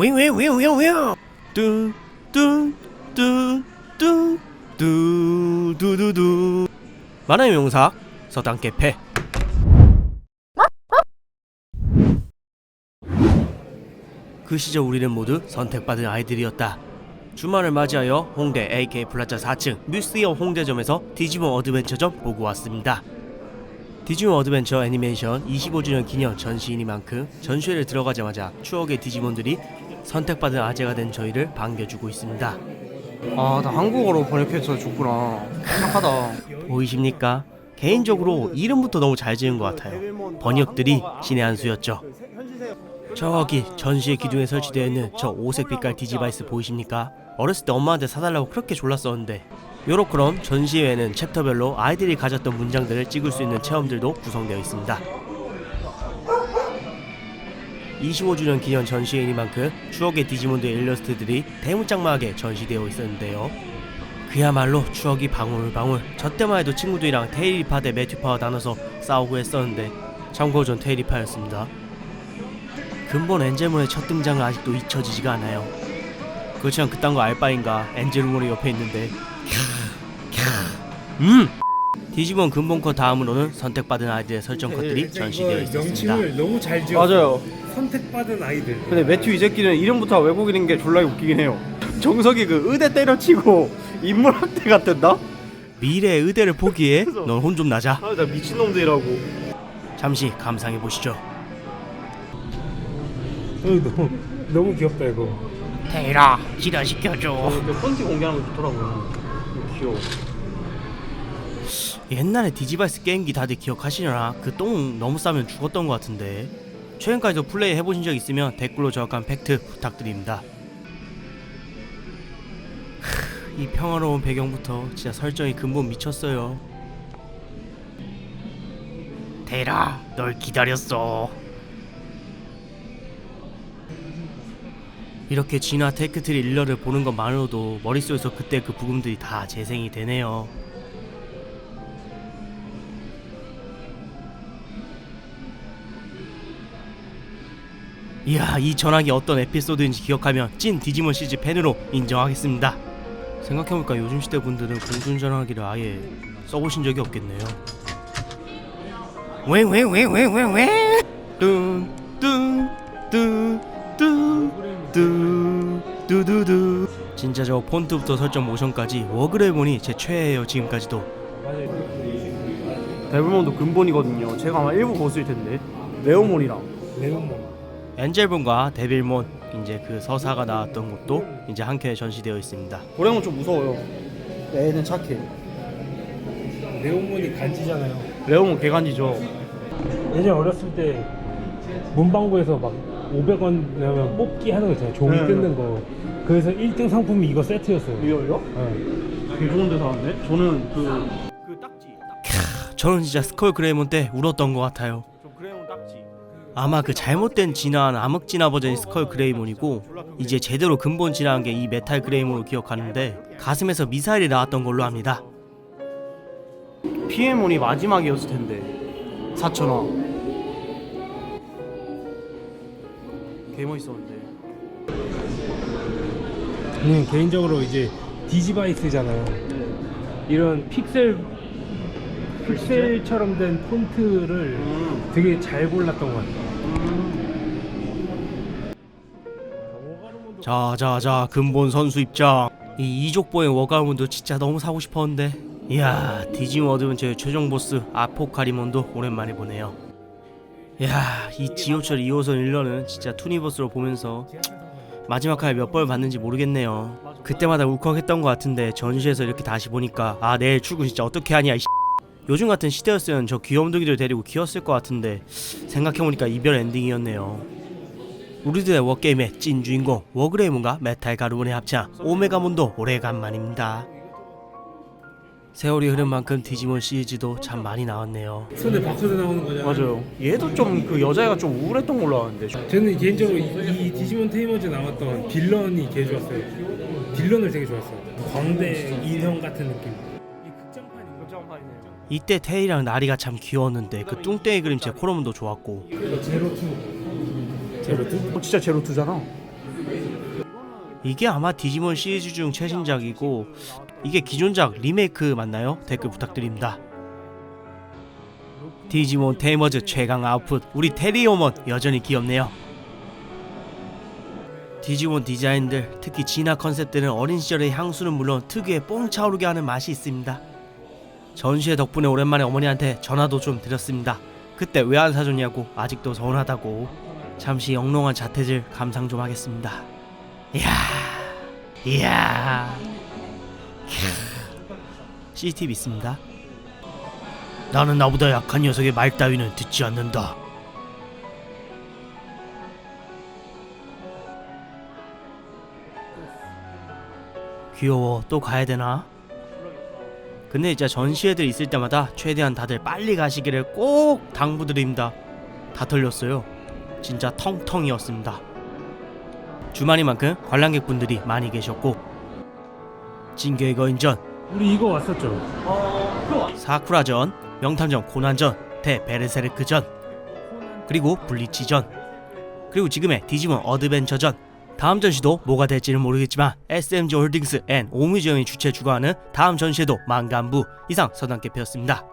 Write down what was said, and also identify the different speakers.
Speaker 1: 윙윙윙윙윙 뚜뚜뚜뚜뚜뚜두두두 만화의 명사 서당 개패 그 시절 우리는 모두 선택받은 아이들이었다. 주말을 맞이하여 홍대 AK 플라자 4층 뮤스티어 홍대점에서 디지몬 어드벤처점 보고 왔습니다. 디지몬 어드벤처 애니메이션 25주년 기념 전시이니만큼 전시회를 들어가자마자 추억의 디지몬들이 선택받은 아재가 된 저희를 반겨주고 있습니다.
Speaker 2: 아, 나 한국어로 번역해서 줬구나. 착하다.
Speaker 1: 보이십니까? 개인적으로 이름부터 너무 잘 지은 것 같아요. 번역들이 신의 한 수였죠. 저기 전시의 기둥에 설치되어 있는 저 오색 빛깔 디지바이스 보이십니까? 어렸을 때 엄마한테 사달라고 그렇게 졸랐었는데 요렇게럼 전시회에는 챕터별로 아이들이 가졌던 문장들을 찍을 수 있는 체험들도 구성되어 있습니다. 25주년 기념 전시회이니만큼 추억의 디지몬드의 일러스트들이 대문짝만하게 전시되어 있었는데요. 그야말로 추억이 방울방울 저 때만 해도 친구들이랑 테일리파 대 매튜파와 나눠서 싸우고 했었는데 참고로 전 테일리파였습니다 근본 엔젤몬의 첫 등장은 아직도 잊혀지지가 않아요 그렇지만 그딴 거 알바인가 엔젤몬이 옆에 있는데 음! 디지몬 근본 컷 다음으로는 선택받은 아이들의 설정 컷들이 전시되어 있었습니다
Speaker 3: 명칭을 너무 잘 지어.
Speaker 2: 맞아요.
Speaker 3: 선택받은 아이들.
Speaker 2: 근데 매튜 이 새끼는 이름부터 외국인인 게 졸라 웃기긴 해요. 정석이 그 의대 때려치고 인물학대 같던다?
Speaker 1: 미래의 의대를 포기해 넌 혼 좀 나자
Speaker 2: 아, 나 미친놈들이라고.
Speaker 1: 잠시 감상해 보시죠
Speaker 3: 어, 너무 너무 귀엽다 이거.
Speaker 1: 테일아 실현시켜줘
Speaker 2: 그 펀치 공개하는 거 좋더라고요. 귀여워.
Speaker 1: 옛날에 디지바이스 게임기 다들 기억하시려나? 그 똥 너무 싸면 죽었던 것 같은데 최근까지도 플레이 해보신 적 있으면 댓글로 정확한 팩트 부탁드립니다. 크, 이 평화로운 배경부터 진짜 설정이 근본 미쳤어요. 테라 널 기다렸어. 이렇게 진화 테크트리 일러를 보는 것만으로도 머릿속에서 그때 그 부금들이 다 재생이 되네요 이야 이 전화기 어떤 에피소드인지 기억하면 찐 디지몬 시즈 팬으로 인정하겠습니다 생각해보니까 요즘 시대 분들은 공중 전화기를 아예 써보신 적이 없겠네요 웽웽웽웽웽웽 뚱뚱뚱뚱뚜두두두 진짜 저 폰트부터 설정 모션까지 워그레몬이 제 최애예요 지금까지도
Speaker 2: 데블몬도 근본이거든요. 제가 아마 일부 보스일 텐데. 레오몬이랑.
Speaker 3: 레몬.
Speaker 1: 엔젤본과 데빌몬 이제 그 서사가 나왔던 것도 이제 한 켠에 전시되어 있습니다.
Speaker 2: 고래몬 좀 무서워요. 애는 착해.
Speaker 3: 레몬이 간지잖아요.
Speaker 2: 레오몬 개간지죠.
Speaker 3: 예전 어렸을 때 문방구에서 막 500원 내면 뽑기 하는 거 있잖아요. 종이
Speaker 2: 네.
Speaker 3: 뜯는 거. 그래서 1등 상품이 이거 세트였어요.
Speaker 2: 리얼요?
Speaker 3: 네.
Speaker 2: 되게 좋은 데 사왔네. 저는 그... 그 딱지.
Speaker 1: 저는 진짜 스컬 그레이몬 때 울었던 것 같아요. 아마 그 잘못된 진화한 암흑 진화 버전이 스컬 그레이몬이고 이제 제대로 근본 진화한 게 이 메탈 그레이몬으로 기억하는데 가슴에서 미사일이 나왔던 걸로 압니다.
Speaker 2: 피에몬이 마지막이었을 텐데. 4천원. 개 멋있었는데.
Speaker 3: 저는 개인적으로 이제 디지바이스잖아요. 이런 픽셀 픽셀처럼 된 폰트를
Speaker 2: 음.
Speaker 3: 되게 잘 골랐던 것 같아요.
Speaker 1: 자자자 근본 선수 입장. 이 이족보의 워가문도 진짜 너무 사고 싶었는데. 이야 디지몬 어드벤처의 최종 보스 아포카리몬도 오랜만에 보네요. 이야 이 지오철 2호선 1러는 진짜 투니버스로 보면서 마지막 할 몇 번을 봤는지 모르겠네요. 그때마다 울컥했던 것 같은데 전시에서 이렇게 다시 보니까 아 내일 출근 진짜 어떻게 하냐 이 요즘 같은 시대였으면 저 귀염둥이들 데리고 키웠을 것 같은데 생각해보니까 이별 엔딩이었네요. 우리들의 워게임의 찐 주인공 워그레이몬과 메탈 가루몬의 합창 오메가몬도 오래간만입니다. 세월이 흐른 만큼 디지몬 시리즈도 참 많이 나왔네요.
Speaker 3: 손에 바코드 나오는 거잖아요.
Speaker 2: 맞아요. 얘도 좀 그 여자애가 좀 우울했던 걸로 아는데.
Speaker 3: 저는 개인적으로 이, 이 디지몬 테이머즈 나왔던 빌런이 개 좋았어요. 빌런을 되게 좋았어요. 광대 인형 같은 느낌. 이.
Speaker 1: 이때 테이랑 나리가 참 귀여웠는데 그 뚱땡이 그림체 코로몬도 좋았고
Speaker 3: 제로 투. 제로 투?
Speaker 2: 어, 진짜 제로투잖아.
Speaker 1: 이게 아마 디지몬 시리즈 중 최신작이고 이게 기존작 리메이크 맞나요? 댓글 부탁드립니다. 디지몬 테이머즈 최강 아웃풋 우리 테리오몬 여전히 귀엽네요. 디지몬 디자인들 특히 진화 컨셉들은 어린 시절의 향수는 물론 특유의 뽕 차오르게 하는 맛이 있습니다. 전시회 덕분에 오랜만에 어머니한테 전화도 좀 드렸습니다. 그때 왜 안 사줬냐고 아직도 서운하다고 잠시 영롱한 자태질 감상 좀 하겠습니다. 이야, 이야, 캬. CCTV 있습니다. 나는 나보다 약한 녀석의 말 따위는 듣지 않는다. 귀여워. 또 가야 되나? 근데 이제 전시회들 있을 때마다 최대한 다들 빨리 가시기를 꼭 당부드립니다. 다 털렸어요. 진짜 텅텅이었습니다. 주말이만큼 관람객분들이 많이 계셨고 진격의 거인전,
Speaker 3: 우리 이거 왔었죠.
Speaker 1: 사쿠라전, 명탐정 코난전, 대베르세르크전, 그리고 블리치전, 그리고 지금의 디지몬 어드벤처전. 다음 전시도 뭐가 될지는 모르겠지만 SMG 홀딩스 앤 오뮤지엄이 주최 주관하는 다음 전시회도 만간부 이상 서당캐표였습니다.